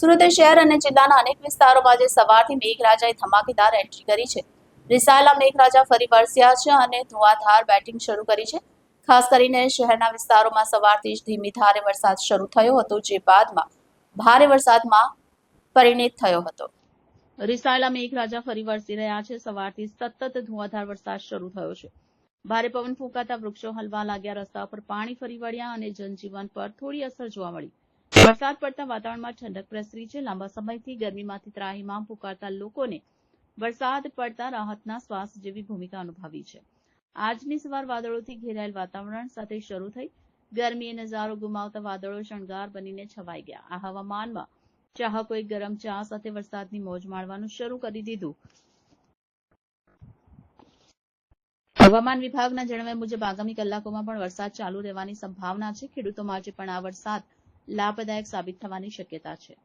સુરત શહેર અને જિલ્લાના અનેક વિસ્તારોમાં આજે સવારથી મેઘરાજાએ ધમાકેદાર એન્ટ્રી કરી છે. રિસાયેલા મેઘરાજા ફરી વરસ્યા છે અને ધુઆધાર બેટિંગ શરૂ કરી છે. ખાસ કરીને શહેરના વિસ્તારોમાં સવારથી જ ધીમી ધારે વરસાદ શરૂ થયો હતો, જે બાદમાં ભારે વરસાદમાં પરિણિત થયો હતો. રિસાયેલા મેઘરાજા ફરી વરસી રહ્યા છે. સવારથી સતત ધુઆધાર વરસાદ શરૂ થયો છે. ભારે પવન ફૂંકાતા વૃક્ષો હલવા લાગ્યા, રસ્તા પર પાણી ફરી વળ્યા અને જનજીવન પર થોડી અસર જોવા મળી. વરસાદ પડતા વાતાવરણમાં ઠંડક પ્રસરી છે. લાંબા સમયથી ગરમીમાંથી ત્રાહીમામ પુકારતા લોકોને વરસાદ પડતા રાહતના શ્વાસ જેવી ભૂમિકા અનુભવી છે. આજની સવાર વાદળોથી ઘેરાયેલ વાતાવરણ સાથે શરૂ થઈ ગરમીએ નજારો ગુમાવતા વાદળો શણગાર બનીને છવાઈ ગયા. આ હવામાનમાં ચાહકોએ ગરમ ચા સાથે વરસાદની મોજ માણવાનું શરૂ કરી દીધું. હવામાન વિભાગના જણાવ્યા મુજબ આગામી કલાકોમાં પણ વરસાદ ચાલુ રહેવાની સંભાવના છે. ખેડૂતો માટે પણ આ વરસાદ લાભદાયક સાબિત થવાની શક્યતા છે.